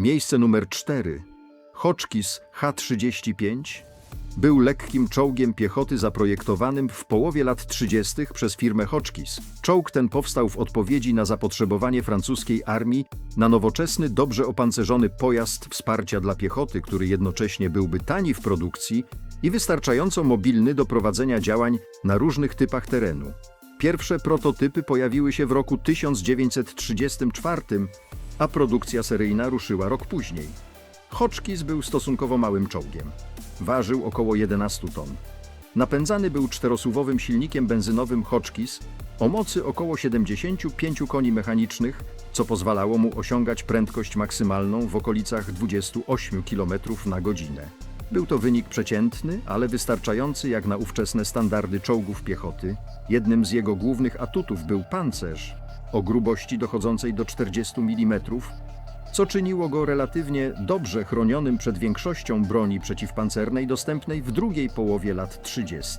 Miejsce numer 4. Hotchkiss H-35 był lekkim czołgiem piechoty zaprojektowanym w połowie lat 30. przez firmę Hotchkiss. Czołg ten powstał w odpowiedzi na zapotrzebowanie francuskiej armii na nowoczesny, dobrze opancerzony pojazd wsparcia dla piechoty, który jednocześnie byłby tani w produkcji i wystarczająco mobilny do prowadzenia działań na różnych typach terenu. Pierwsze prototypy pojawiły się w roku 1934, a produkcja seryjna ruszyła rok później. Hotchkiss był stosunkowo małym czołgiem. Ważył około 11 ton. Napędzany był czterosuwowym silnikiem benzynowym Hotchkiss o mocy około 75 koni mechanicznych, co pozwalało mu osiągać prędkość maksymalną w okolicach 28 km na godzinę. Był to wynik przeciętny, ale wystarczający jak na ówczesne standardy czołgów piechoty. Jednym z jego głównych atutów był pancerz o grubości dochodzącej do 40 mm, co czyniło go relatywnie dobrze chronionym przed większością broni przeciwpancernej dostępnej w drugiej połowie lat 30.